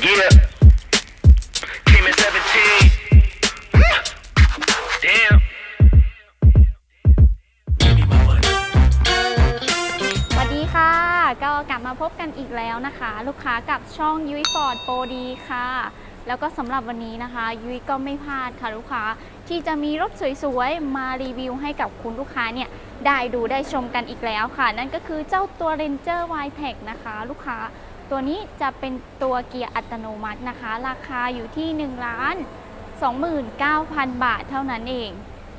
Yeah. Came in 17. Damn. สวัสดีค่ะ ก็กลับมาพบกันอีกแล้วนะคะ ลูกค้ากับช่องยุ้ยฟอร์ดโปรดีค่ะ แล้วก็สำหรับวันนี้นะคะ ยุ้ยก็ไม่พลาดค่ะลูกค้าที่จะมีรถสวยๆ มารีวิวให้กับคุณลูกค้าเนี่ย ได้ดูได้ชมกันอีกแล้วค่ะ นั่นก็คือเจ้าตัว Ranger y t e c นะคะ ลูกค้า ตัวนี้จะเป็นตัวเกียร์อัตโนมัตินะคะ ราคาอยู่ที่ 1 ล้าน 29,000 บาทเท่านั้นเอง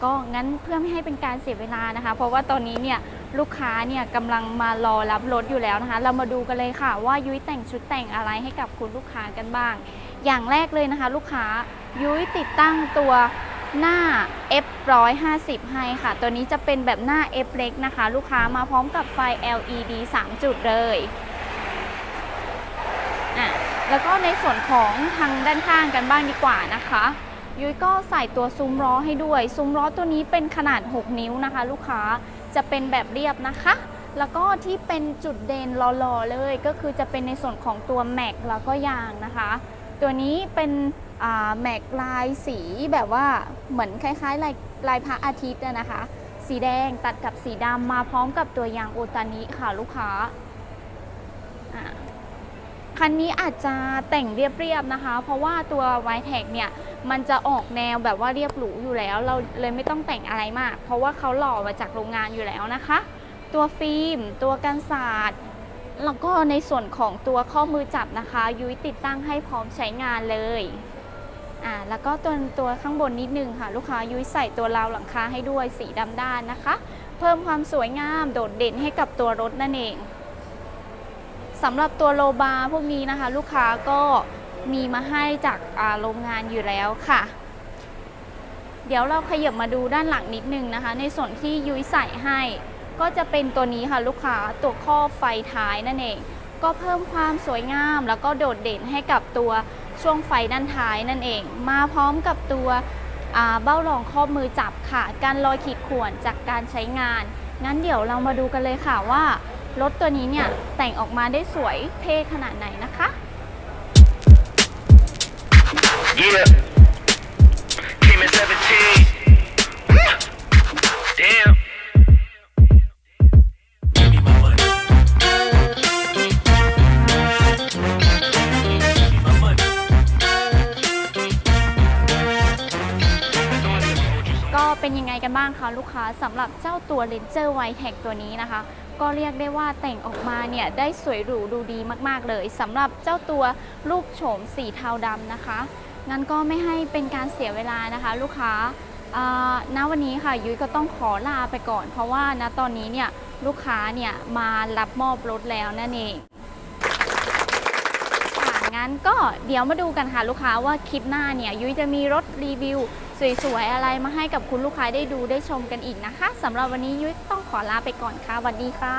ก็งั้นเพื่อไม่ให้เป็นการเสียเวลานะคะ เพราะว่าตอนนี้เนี่ยลูกค้าเนี่ยกำลังมารอรับรถอยู่แล้วนะคะ เรามาดูกันเลยค่ะว่ายุ้ยแต่งชุดแต่งอะไรให้กับคุณลูกค้ากันบ้าง อย่างแรกเลยนะคะ ลูกค้ายุ้ยติดตั้งตัวหน้า F 150 ให้ค่ะ ตัวนี้จะเป็นแบบหน้า F เล็กนะคะ ลูกค้ามาพร้อมกับไฟ LED 3 จุดเลย แล้วก็ในส่วนของทางด้านข้างกันบ้างดีกว่านะคะยุ้ยก็ใส่ตัวซุ้มล้อให้ด้วยซุ้มล้อตัวนี้เป็นขนาด 6 นิ้วนะคะ ลูกค้าจะเป็นแบบเรียบนะคะ แล้วก็ที่เป็นจุดเด่นหล่อๆเลย ก็คือจะเป็นในส่วนของตัวแม็กแล้วก็ยางนะคะ ตัวนี้เป็นแม็กลายสีแบบว่าเหมือนคล้ายๆลายลายพระอาทิตย์นะคะ สีแดงตัดกับสีดำมาพร้อมกับตัวยางโอตานิค่ะลูกค้า คันนี้อาจจะแต่งเรียบๆนะคะ เพราะว่าตัว y t e c เนี่ยมันจะออกแนวแบบว่าเรียบหรูอยู่แล้ว เราเลยไม่ต้องแต่งอะไรมาก เพราะว่าเขาหล่อมาจากโรงงานอยู่แล้วนะคะ ตัวฟิล์ม ตัวกันศาสตร์แล้วก็ในส่วนของตัวข้อมือจับนะคะ ยุ้ยติดตั้งให้พร้อมใช้งานเลยอ่าแล้วก็ตัวตัวข้างบนนิดนึงค่ะ ลูกค้ายุ้ยใส่ตัวราวหลังคาให้ด้วยสีดำด้านนะคะ เพิ่มความสวยงามโดดเด่นให้กับตัวรถนั่นเอง สำหรับตัวโลบาพวกนี้นะคะ ลูกค้าก็มีมาให้จากโรงงานอยู่แล้วค่ะ เดี๋ยวเราขยับมาดูด้านหลังนิดนึงนะคะ ในส่วนที่ยุ้ยใส่ให้ ก็จะเป็นตัวนี้ค่ะลูกค้าตัวข้อบไฟท้ายนั่นเอง ก็เพิ่มความสวยงาม แล้วก็โดดเด่นให้กับตัวช่วงไฟด้านท้ายนั่นเอง มาพร้อมกับตัวเบ้ารองครอบมือจับค่ะ การรอยขีดข่วนจากการใช้งาน งั้นเดี๋ยวเรามาดูกันเลยค่ะว่า รถตัวนี้เนี่ยแต่งออกมาได้สวยเท่ขนาดไหนนะคะ กันบ้างคะลูกค้าสำหรับเจ้าตัว Ranger y t e c ตัวนี้นะคะ ก็เรียกได้ว่าแต่งออกมาเนี่ยได้สวยหรูดูดีมากๆเลยสำหรับเจ้าตัวลูกโฉมสีเทาดำนะคะงั้นก็ไม่ให้เป็นการเสียเวลานะคะ ลูกค้าณวันนี้ค่ะยุ้ยก็ต้องขอลาไปก่อน เพราะว่าณตอนนี้เนี่ยลูกค้าเนี่ยมารับมอบรถแล้วนั่นเองงั้นก็เดี๋ยวมาดูกันค่ะลูกค้าว่าคลิปหน้าเนี่ยยุ้ยจะมีรถรีวิว สวยๆอะไรมาให้กับคุณลูกค้าได้ดูได้ชมกันอีกนะคะสำหรับวันนี้ยุ้ยต้องขอลาไปก่อนค่ะสวัสดีค่ะ